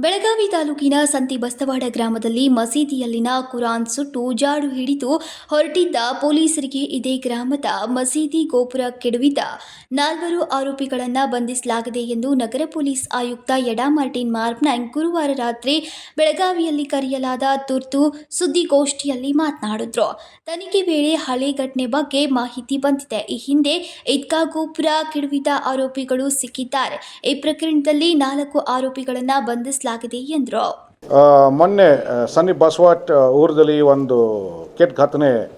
ಬೆಳಗಾವಿ ತಾಲೂಕಿನ ಸಂತಿ ಬಸ್ತವಾಡ ಗ್ರಾಮದಲ್ಲಿ ಮಸೀದಿಯಲ್ಲಿನ ಕುರಾನ್ ಸುಟ್ಟು ಜಾಡು ಹಿಡಿದು ಹೊರಟಿದ್ದ ಪೊಲೀಸರಿಗೆ ಇದೇ ಗ್ರಾಮದ ಮಸೀದಿ ಗೋಪುರ ಕೆಡವಿದ ನಾಲ್ವರು ಆರೋಪಿಗಳನ್ನು ಬಂಧಿಸಲಾಗಿದೆ ಎಂದು ನಗರ ಪೊಲೀಸ್ ಆಯುಕ್ತ ಯಡಾ ಮಾರ್ಟಿನ್ ಮಾರ್ಪ್ನಾಂಗ್ ಗುರುವಾರ ರಾತ್ರಿ ಬೆಳಗಾವಿಯಲ್ಲಿ ಕರೆಯಲಾದ ತುರ್ತು ಸುದ್ದಿಗೋಷ್ಠಿಯಲ್ಲಿ ಮಾತನಾಡಿದ್ರು. ತನಿಖೆ ವೇಳೆ ಹಳೆ ಘಟನೆ ಬಗ್ಗೆ ಮಾಹಿತಿ ಬಂದಿದೆ. ಈ ಹಿಂದೆ ಈದ್ಗಾ ಗೋಪುರ ಕೆಡವಿದ ಆರೋಪಿಗಳು ಸಿಕ್ಕಿದ್ದಾರೆ. ಈ ಪ್ರಕರಣದಲ್ಲಿ ನಾಲ್ಕು ಆರೋಪಿಗಳನ್ನು ಬಂಧಿಸಲಾಗಿದೆ ಎಂದರು. ಆ, ಮೊನ್ನೆ ಸನ್ನಿ ಬಸವಾಟ್ ಊರದಲ್ಲಿ ಒಂದು ಕೆಟ್ಟ ಘಟನೆ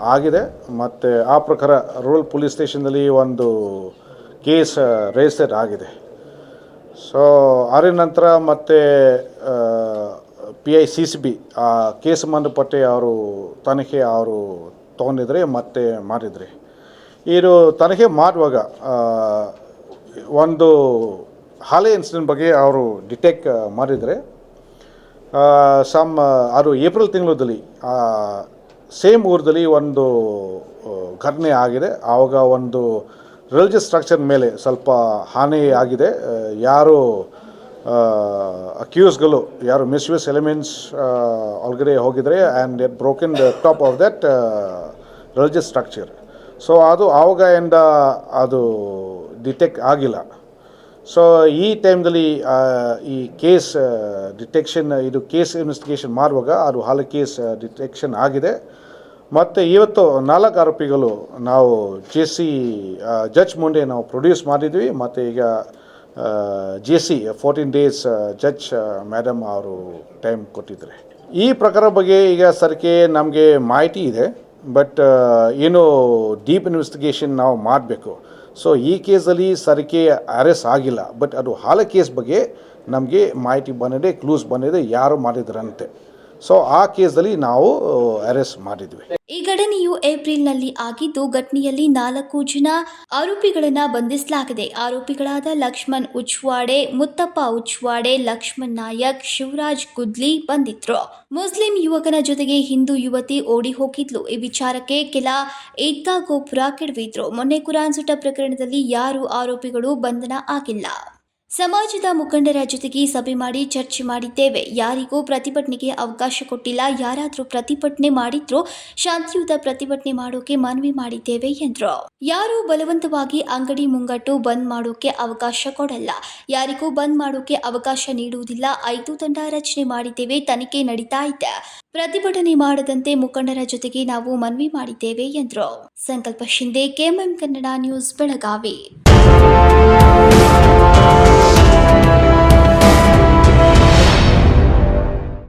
ಆಗಿದೆ. ಮತ್ತು ಆ ಪ್ರಕಾರ ರೂರಲ್ ಪೊಲೀಸ್ ಸ್ಟೇಷನ್ದಲ್ಲಿ ಒಂದು ಕೇಸ್ ರಿಜಿಸ್ಟರ್ ಆಗಿದೆ. ಸೊ ಅದರ ನಂತರ ಮತ್ತೆ P I C C B ಆ ಕೇಸ್ ಸಂಬಂಧಪಟ್ಟ ಅವರು ತನಿಖೆ ಅವರು ತೊಗೊಂಡಿದ್ರೆ ಮತ್ತೆ ಮಾಡಿದ್ರಿ. ಇದು ತನಿಖೆ ಮಾಡುವಾಗ ಒಂದು ಹಾಲೆ ಇನ್ಸಿಡೆಂಟ್ ಬಗ್ಗೆ ಅವರು ಡಿಟೆಕ್ಟ್ ಮಾಡಿದರೆ ಸಮ್ ಅದು ಏಪ್ರಿಲ್ ತಿಂಗಳಲ್ಲಿ ಸೇಮ್ ಊರದಲ್ಲಿ ಒಂದು ಘಟನೆ ಆಗಿದೆ. ಆವಾಗ ಒಂದು ರಿಲಿಜಿಯಸ್ ಸ್ಟ್ರಕ್ಚರ್ ಮೇಲೆ ಸ್ವಲ್ಪ ಹಾನಿ ಆಗಿದೆ. ಯಾರು ಅಕ್ಯೂಸ್ಗಳು, ಯಾರು ಮಿಸ್ಯೂಸ್ ಎಲಿಮೆಂಟ್ಸ್ ಒಳಗಡೆ ಹೋಗಿದ್ರೆ and at broken the top of that religious structure. So ಅದು ಆವಾಗದಿಂದ ಅದು ಡಿಟೆಕ್ಟ್ ಆಗಿಲ್ಲ. ಸೊ ಈ ಟೈಮ್ದಲ್ಲಿ ಈ ಕೇಸ್ ಡಿಟೆಕ್ಷನ್ ಇದು ಕೇಸ್ ಇನ್ವೆಸ್ಟಿಗೇಷನ್ ಮಾಡುವಾಗ ಅದು ಹಾಲು ಕೇಸ್ ಡಿಟೆಕ್ಷನ್ ಆಗಿದೆ. ಮತ್ತು ಇವತ್ತು ನಾಲ್ಕು ಆರೋಪಿಗಳು ನಾವು ಜೆ ಸಿ ಜಡ್ಜ್ ಮುಂದೆ ನಾವು ಪ್ರೊಡ್ಯೂಸ್ ಮಾಡಿದ್ವಿ. ಮತ್ತು ಈಗ J C fourteen days judge madam ಅವರು ಟೈಮ್ ಕೊಟ್ಟಿದ್ದಾರೆ. ಈ ಪ್ರಕಾರ ಬಗ್ಗೆ ಈಗ ಸರ್ಕೆ ನಮಗೆ ಮಾಹಿತಿ ಇದೆ. ಬಟ್ ಏನು ಡೀಪ್ ಇನ್ವೆಸ್ಟಿಗೇಷನ್ ನಾವು ಮಾಡಬೇಕು. ಸೊ ಈ ಕೇಸಲ್ಲಿ ಸರಿಕೆ ಅರೆಸ್ಟ್ ಆಗಿಲ್ಲ. ಬಟ್ ಅದು ಹಾಲ ಕೇಸ್ ಬಗ್ಗೆ ನಮಗೆ ಮಾಹಿತಿ ಬಂದಿದೆ ಕ್ಲೂಸ್ ಬಂದಿದೆ, ಯಾರು ಮಾಡಿದ್ರಂತೆ. ಸೊ ಆ ಕೇಸಲ್ಲಿ ನಾವು ಅರೆಸ್ಟ್ ಮಾಡಿದ್ವಿ. ಈ ಘಟನೆಯು ಏಪ್ರಿಲ್ನಲ್ಲಿ ಆಗಿದ್ದು ಘಟನೆಯಲ್ಲಿ ನಾಲ್ಕು ಜನ ಆರೋಪಿಗಳನ್ನು ಬಂಧಿಸಲಾಗಿದೆ. ಆರೋಪಿಗಳಾದ ಲಕ್ಷ್ಮಣ್ ಉಚ್ವಾಡೆ ಮುತ್ತಪ್ಪ ಉಚ್ವಾಡೆ ಲಕ್ಷ್ಮಣ್ ನಾಯಕ್, ಶಿವರಾಜ್ ಗುದ್ಲಿ ಬಂದಿದ್ರು ಮುಸ್ಲಿಂ ಯುವಕನ ಜೊತೆಗೆ ಹಿಂದೂ ಯುವತಿ ಓಡಿ ಹೋಗಿದ್ಲು. ಈ ವಿಚಾರಕ್ಕೆ ಕೆಲ ಏದ್ಗಾ ಗೋಪುರ ಕೆಡವಿದ್ರು. ಮೊನ್ನೆ ಕುರಾನ್ ಸುಟ್ಟ ಪ್ರಕರಣದಲ್ಲಿ ಯಾರು ಆರೋಪಿಗಳು ಬಂಧನ ಆಗಿಲ್ಲ. ಸಮಾಜದ ಮುಖಂಡರ ಜೊತೆಗೆ ಸಭೆ ಮಾಡಿ ಚರ್ಚೆ ಮಾಡಿದ್ದೇವೆ. ಯಾರಿಗೂ ಪ್ರತಿಭಟನೆಗೆ ಅವಕಾಶ ಕೊಟ್ಟಿಲ್ಲ. ಯಾರಾದರೂ ಪ್ರತಿಭಟನೆ ಮಾಡಿದ್ರು ಶಾಂತಿಯುತ ಪ್ರತಿಭಟನೆ ಮಾಡೋಕೆ ಮನವಿ ಮಾಡಿದ್ದೇವೆ ಎಂದರು. ಯಾರೂ ಬಲವಂತವಾಗಿ ಅಂಗಡಿ ಮುಂಗಟ್ಟು ಬಂದ್ ಮಾಡೋಕೆ ಅವಕಾಶ ಕೊಡಲ್ಲ. ಯಾರಿಗೂ ಬಂದ್ ಮಾಡೋಕೆ ಅವಕಾಶ ನೀಡುವುದಿಲ್ಲ. ಐದು ತಂಡ ರಚನೆ ಮಾಡಿದ್ದೇವೆ. ತನಿಖೆ ನಡೀತಾ ಇದೆ. ಪ್ರತಿಭಟನೆ ಮಾಡದಂತೆ ಮುಖಂಡರ ಜೊತೆಗೆ ನಾವು ಮನವಿ ಮಾಡಿದ್ದೇವೆ ಎಂದರು. Sankalp Shinde KMM Kannada news, Belagavi.